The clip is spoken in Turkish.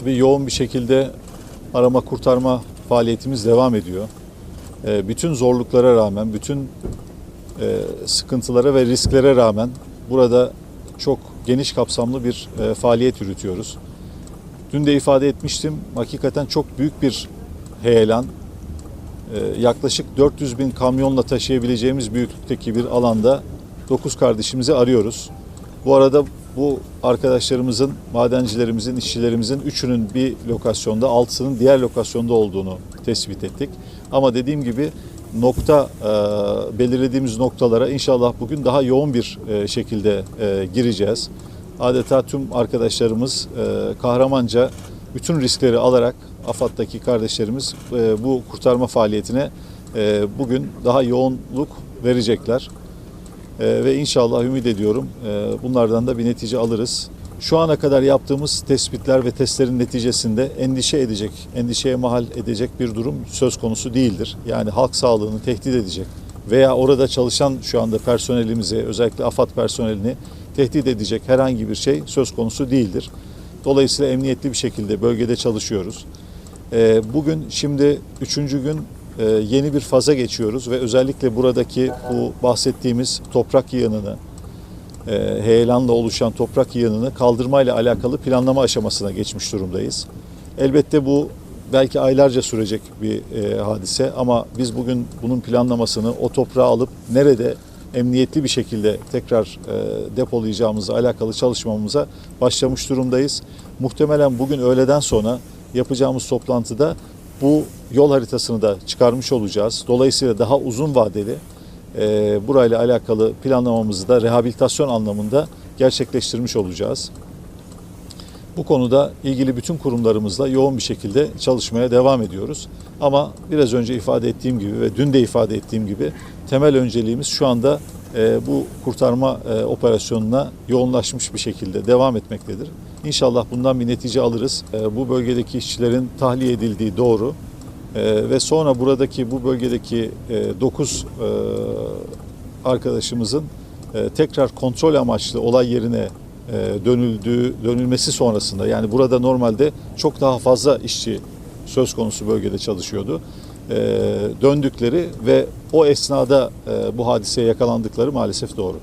Tabii yoğun bir şekilde arama kurtarma faaliyetimiz devam ediyor. Ee, Bütün zorluklara rağmen, bütün e, sıkıntılara ve risklere rağmen burada çok geniş kapsamlı bir e, faaliyet yürütüyoruz. Dün de ifade etmiştim, hakikaten çok büyük bir heyelan. Ee, Yaklaşık 400 bin kamyonla taşıyabileceğimiz büyüklükteki bir alanda 9 kardeşimizi arıyoruz. Bu arada bu arkadaşlarımızın, madencilerimizin, işçilerimizin üçünün bir lokasyonda, altısının diğer lokasyonda olduğunu tespit ettik. Ama dediğim gibi nokta e, belirlediğimiz noktalara inşallah bugün daha yoğun bir e, şekilde e, gireceğiz. Adeta tüm arkadaşlarımız e, kahramanca bütün riskleri alarak AFAD'daki kardeşlerimiz e, bu kurtarma faaliyetine e, bugün daha yoğunluk verecekler. Ee, ve inşallah ümit ediyorum e, bunlardan da bir netice alırız. Şu ana kadar yaptığımız tespitler ve testlerin neticesinde endişe edecek, endişeye mahal edecek bir durum söz konusu değildir. Yani halk sağlığını tehdit edecek veya orada çalışan şu anda personelimizi, özellikle AFAD personelini tehdit edecek herhangi bir şey söz konusu değildir. Dolayısıyla emniyetli bir şekilde bölgede çalışıyoruz. Ee, Bugün şimdi üçüncü gün yeni bir faza geçiyoruz ve özellikle buradaki bu bahsettiğimiz toprak yığınını, e, heyelanla oluşan toprak yığınını kaldırmayla alakalı planlama aşamasına geçmiş durumdayız. Elbette bu belki aylarca sürecek bir e, hadise ama biz bugün bunun planlamasını o toprağı alıp nerede emniyetli bir şekilde tekrar e, depolayacağımızla alakalı çalışmamıza başlamış durumdayız. Muhtemelen bugün öğleden sonra yapacağımız toplantıda bu yol haritasını da çıkarmış olacağız. Dolayısıyla daha uzun vadeli e, burayla alakalı planlamamızı da rehabilitasyon anlamında gerçekleştirmiş olacağız. Bu konuda ilgili bütün kurumlarımızla yoğun bir şekilde çalışmaya devam ediyoruz. Ama biraz önce ifade ettiğim gibi ve dün de ifade ettiğim gibi temel önceliğimiz şu anda bu kurtarma e, operasyonuna yoğunlaşmış bir şekilde devam etmektedir. İnşallah bundan bir netice alırız. E, bu bölgedeki işçilerin tahliye edildiği doğru. E, ve sonra buradaki bu bölgedeki 9 arkadaşımızın e, tekrar kontrol amaçlı olay yerine e, dönüldüğü dönülmesi sonrasında yani burada normalde çok daha fazla işçi söz konusu bölgede çalışıyordu. E, döndükleri ve o esnada e, bu hadiseye yakalandıkları maalesef doğru.